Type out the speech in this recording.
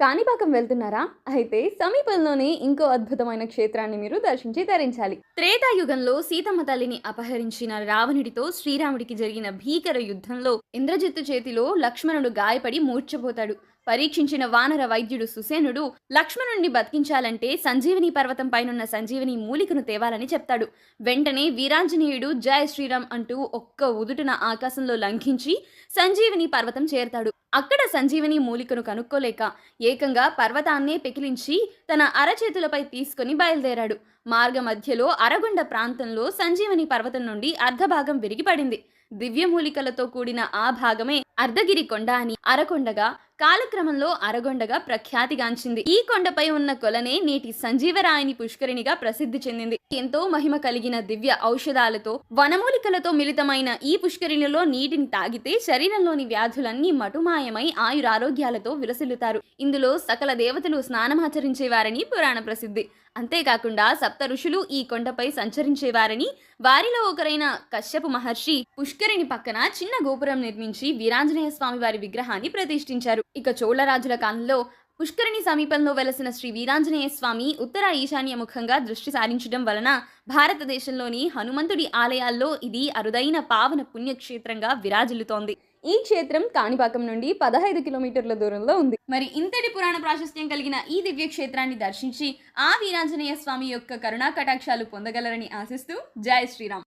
కాణిపాకం వెళ్తున్నారా? అయితే సమీపంలోనే ఇంకో అద్భుతమైన క్షేత్రాన్ని మీరు దర్శించి ధరించాలి త్రేతాయుగంలో సీతమ్మ తల్లిని అపహరించిన రావణుడితో శ్రీరాముడికి జరిగిన భీకర యుద్ధంలో ఇంద్రజిత్తు చేతిలో లక్ష్మణుడు గాయపడి మూర్చపోతాడు పరీక్షించిన వానర వైద్యుడు సుసేనుడు లక్ష్మణుడిని బతికించాలంటే సంజీవిని పర్వతం పైనున్న సంజీవిని మూలికను తేవాలని చెప్తాడు. వెంటనే వీరాంజనేయుడు జయ శ్రీరామ్ అంటూ ఒక్క ఉదుటున ఆకాశంలో లంఘించి సంజీవిని పర్వతం చేరతాడు. అక్కడ సంజీవిని మూలికను కనుక్కోలేక ఏకంగా పర్వతాన్నే పెకిలించి తన అరచేతులపై తీసుకుని బయలుదేరాడు. మార్గ మధ్యలో అరగొండ ప్రాంతంలో సంజీవిని పర్వతం నుండి అర్ధభాగం విరిగిపడింది. దివ్యమూలికలతో కూడిన ఆ భాగమే అర్ధగిరి కొండ అని అరకొండగా కాలక్రమంలో అరగొండగా ప్రఖ్యాతిగాంచింది. ఈ కొండపై ఉన్న కొలనే నేటి సంజీవరాయని పుష్కరిణిగా ప్రసిద్ధి చెందింది. ఎంతో మహిమ కలిగిన దివ్య ఔషధాలతో వనమూలికలతో మిళితమైన ఈ పుష్కరిణిలో నీటిని తాగితే శరీరంలోని వ్యాధులన్నీ మటుమాయమై ఆయురారోగ్యాలతో విలసిల్లుతారు. ఇందులో సకల దేవతలు స్నానమాచరించేవారని పురాణ ప్రసిద్ధి. అంతేకాకుండా సప్త ఋషులు ఈ కొండపై సంచరించేవారని వారిలో ఒకరైన కశ్యపు మహర్షి పుష్కరిణి పక్కన చిన్న గోపురం నిర్మించి ఆంజనేయ స్వామి వారి విగ్రహాన్ని ప్రతిష్ఠించారు. ఇక చోళరాజుల కాలంలో పుష్కరిణి సమీపంలో వెలసిన శ్రీ వీరాంజనేయ స్వామి ఉత్తర ఈశాన్య ముఖంగా దృష్టి సారించడం వలన భారతదేశంలోని హనుమంతుడి ఆలయాల్లో ఇది అరుదైన పావన పుణ్యక్షేత్రంగా విరాజిల్లుతోంది. ఈ క్షేత్రం కాణిపాకం నుండి పదహైదు కిలోమీటర్ల దూరంలో ఉంది. మరి ఇంతటి పురాణ ప్రాశస్త్యం కలిగిన ఈ దివ్య క్షేత్రాన్ని దర్శించి ఆ వీరాంజనేయ స్వామి యొక్క కరుణా కటాక్షాలు పొందగలరని ఆశిస్తూ జై శ్రీరామ్.